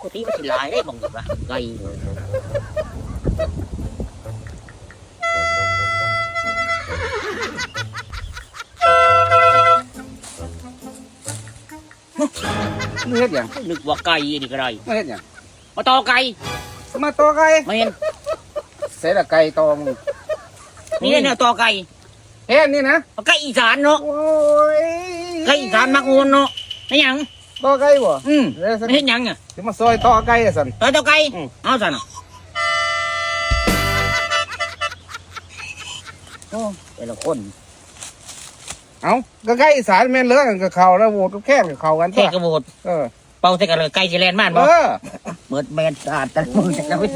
กติมันสิลายได้บ่งอยู่ว่าไก่มึงเฮ็ดหยังนึกว่าไก่นี่ก็ได้มึงเฮ็ดหยังมาต่อไก่มาต่อไก่มาเห็นเสร็จละไก่ตอมึงนี่แหละเนี่ยต่อไก่เฮ็ดนี่นะไก่อีสานเนาะโอ้ยไก่อีสานมักโอนเนาะไม่หยัง ต่อไก่บ่อืมเดี๋ยวสิไม่เห็นหยังอะสิมาซอยต่อไก่อะสัน ต่อต่อไก่อืม เอาสั่นน่ะโอ้แต่ละคนเอ้าก็ไก่อีสานแม่นเลือกันกับเขาแล้วโหวตกับแค่กับเขากันแค่กระโบดเออเป่าใส่กันเลยไก่สิแลนบ้านเอบ่อเบิดแมนสาดแต่มือแต่ละวิ